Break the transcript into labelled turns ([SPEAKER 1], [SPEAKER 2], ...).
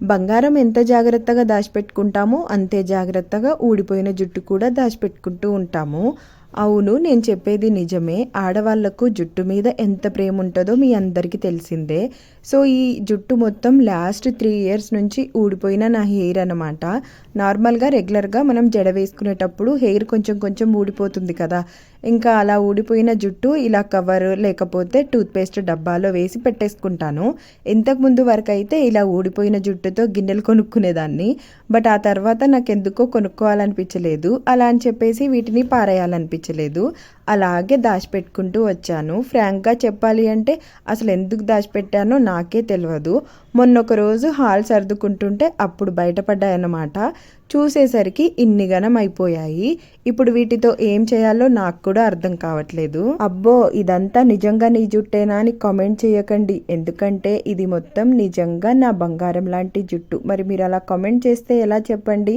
[SPEAKER 1] బంగారం ఎంత జాగ్రత్తగా దాచిపెట్టుకుంటామో అంతే జాగ్రత్తగా ఊడిపోయిన జుట్టు కూడా దాచిపెట్టుకుంటూ ఉంటాము. అవును నేను చెప్పేది నిజమే. ఆడవాళ్ళకు జుట్టు మీద ఎంత ప్రేమ ఉంటుందో మీ అందరికీ తెలిసిందే. సో ఈ జుట్టు మొత్తం లాస్ట్ త్రీ ఇయర్స్ నుంచి ఊడిపోయిన నా హెయిర్ అనమాట నార్మల్గా రెగ్యులర్గా మనం జడ వేసుకునేటప్పుడు హెయిర్ కొంచెం కొంచెం ఊడిపోతుంది కదా. ఇంకా అలా ఊడిపోయిన జుట్టు ఇలా కవర్ లేకపోతే టూత్పేస్ట్ డబ్బాలో వేసి పెట్టేసుకుంటాను. ఇంతకు ముందు వరకు అయితే ఇలా ఊడిపోయిన జుట్టుతో గిన్నెలు కొనుక్కునేదాన్ని. బట్ ఆ తర్వాత నాకు ఎందుకో కొనుక్కోవాలనిపించలేదు. అలా అని చెప్పేసి వీటిని పారేయాలనిపించింది. పారేయాలనిపించలేదు అలాగే దాచిపెట్టుకుంటూ వచ్చాను. ఫ్రాంక్గా చెప్పాలి అంటే అసలు ఎందుకు దాచిపెట్టానో నాకే తెలియదు మొన్న ఒక రోజు హాల్ సర్దుకుంటుంటే అప్పుడు బయటపడ్డాయన్నమాట. చూసేసరికి ఇన్ని గనం అయిపోయాయి. ఇప్పుడు వీటితో ఏం చేయాలో నాకు కూడా అర్థం కావట్లేదు. అబ్బో ఇదంతా నిజంగా నీ జుట్టేనా అని కామెంట్ చేయకండి. ఎందుకంటే ఇది మొత్తం నిజంగా నా బంగారం లాంటి జుట్టు. మరి మీరు అలా కామెంట్ చేస్తే ఎలా చెప్పండి?